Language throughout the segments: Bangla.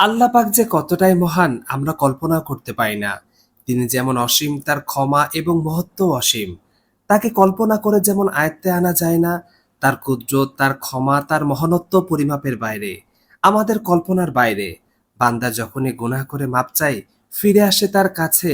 আল্লাহ পাক যে কতটাই মহান, আমরা কল্পনা করতে পারি না। তিনি যেমন অসীম, তার ক্ষমা এবং মহত্ব অসীম। তাকে কল্পনা করে যেমন আয়ত্তে আনা যায় না, তার কুদরত, তার ক্ষমা, তার মহানত্ব পরিমাপের বাইরে, আমাদের কল্পনার বাইরে। বান্দা যখনই গুনাহ করে মাপ চাই ফিরে আসে তার কাছে,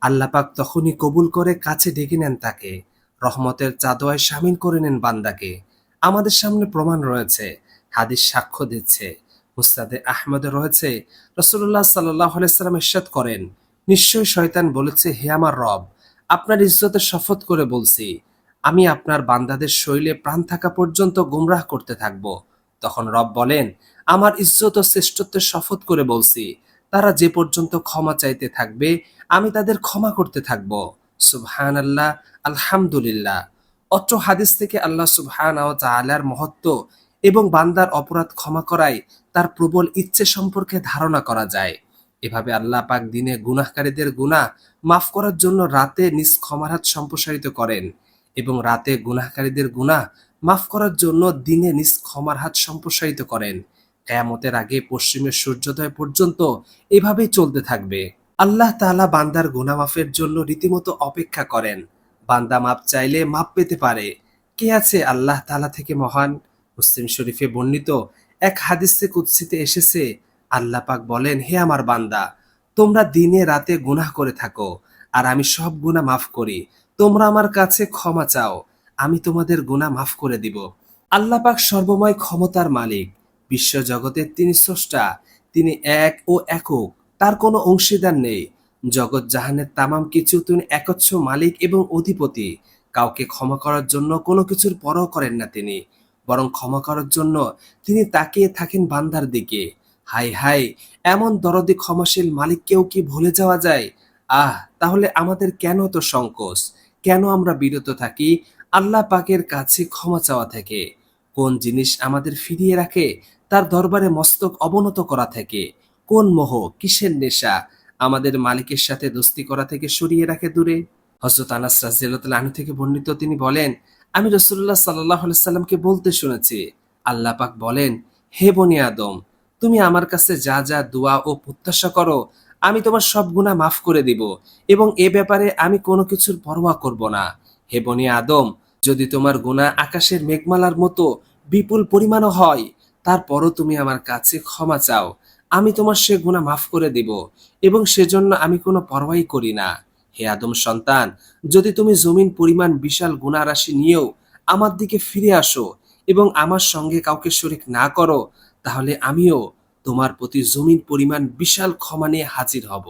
আল্লাহ পাক তখনই কবুল করে কাছে ডেকে নেন তাকে। রহমতের চাদোয়ায় সামিল করে নেন বান্দাকে। আমাদের সামনে প্রমাণ রয়েছে, হাদিস সাক্ষ্য দিচ্ছে। মুস্তাদে আহমদে রয়েছে। রসুল্লাহ সাল্লাহ ইরশাদ করেন, নিশ্চয়ই শয়তান বলেছে, হে আমার রব, আপনার ইজ্জতের শপথ করে বলছি, আমি আপনার বান্দাদের শৈলে প্রাণ থাকা পর্যন্ত গুমরাহ করতে থাকব। তখন রব বলেন, আমার ইজ্জত ও শ্রেষ্ঠত্বের শপথ করে বলছি, তারা যে পর্যন্ত ক্ষমা চাইতে থাকবে, আমি তাদের ক্ষমা করতে থাকব। সুবহান আল্লাহ আলহামদুলিল্লাহ। অত্র হাদিস থেকে আল্লাহ সুবহান ও তাআলার মহত্ব এবং বান্দার অপরাধ ক্ষমা করায় তার প্রবল ইচ্ছে সম্পর্কে ধারণা করা যায়। এভাবে আল্লাহ পাক দিনে গুনাহকারীদের গুনাহ মাফ করার জন্য রাতে নিজ ক্ষমার হাত সম্প্রসারিত করেন এবং রাতে গুনাহকারীদের গুনাহ মাফ করার জন্য দিনে নিজ ক্ষমার হাত সম্প্রসারিত করেন। কেয়ামতের আগে পশ্চিমের সূর্যোদয় পর্যন্ত এভাবেই চলতে থাকবে। আল্লাহ তাআলা বান্দার গুনাহ মাফের জন্য রীতিমতো অপেক্ষা করেন। বান্দা মাপ চাইলে মাপ পেতে পারে। কে আছে আল্লাহ তাআলা থেকে মহান? মুসলিম শরীফে বর্ণিত এক হাদিসে কুৎসিতে এসেছে, আল্লাহ পাক বলেন, হে আমার বান্দা, তোমরা দিনে রাতে গুনাহ করে থাকো, আর আমি সব গুনাহ মাফ করি। তোমরা আমার কাছে ক্ষমা চাও, আমি তোমাদের গুনাহ মাফ করে দিব। আল্লাহ পাক সর্বময় ক্ষমতার মালিক, বিশ্ব জগতের তিনি স্রষ্টা, তিনি এক ও একক, তার কোনো অংশীদার নেই। জগৎ জাহানের তামাম কিছু তিনি একচ্ছ মালিক এবং অধিপতি, কাউকে ক্ষমা করার জন্য কোনো কিছুর পরও করেন না তিনি। বরং ক্ষমা করার জন্য তিনি তাকিয়ে থাকেন বান্দার দিকে। হাই হাই এমন দরদি ক্ষমাশীল মালিককেও কি ভুলে যাওয়া যায়? আহ, তাহলে আমাদের কেন তো সংকোচ? কেন আমরা বিরত থাকি? আল্লাহ পাকের কাছে ক্ষমা চাওয়া থেকে। কোন জিনিস আমাদের ফিরিয়ে রাখে, তার দরবারে মস্তক অবনত করা থেকে। কোন মোহ, কিসের নেশা আমাদের মালিকের সাথে দোস্তি করা থেকে সরিয়ে রাখে দূরে? হজরত আনাস রাজিয়াল্লাহ থেকে বর্ণিত তিনি বলেন আমি রসুল্লাহ সাল্লাহ সাল্লামকে বলতে শুনেছি, আল্লাহ পাক বলেন, হে বনি আদম, তুমি আমার কাছে যা যা দোয়া ও প্রত্যাশা করো, আমি তোমার সব গুণা মাফ করে দিব এবং এ ব্যাপারে আমি কোনো কিছুর পরোয়া করব না। হে বনি আদম, যদি তোমার গুণা আকাশের মেঘমালার মতো বিপুল পরিমাণও হয়, তারপরও তুমি আমার কাছে ক্ষমা চাও। আমি তোমার সে গুণা মাফ করে দিব এবং সেজন্য আমি কোনো পরোয়াই করি না। হে আদম সন্তান, যদি তুমি জমিন পরিমাণ বিশাল গুণারাশি নিয়েও আমার দিকে ফিরে আসো এবং আমার সঙ্গে কাউকে শরিক না করো, তাহলে আমিও তোমার প্রতি জমিন পরিমাণ বিশাল ক্ষমা নিয়ে হাজির হব।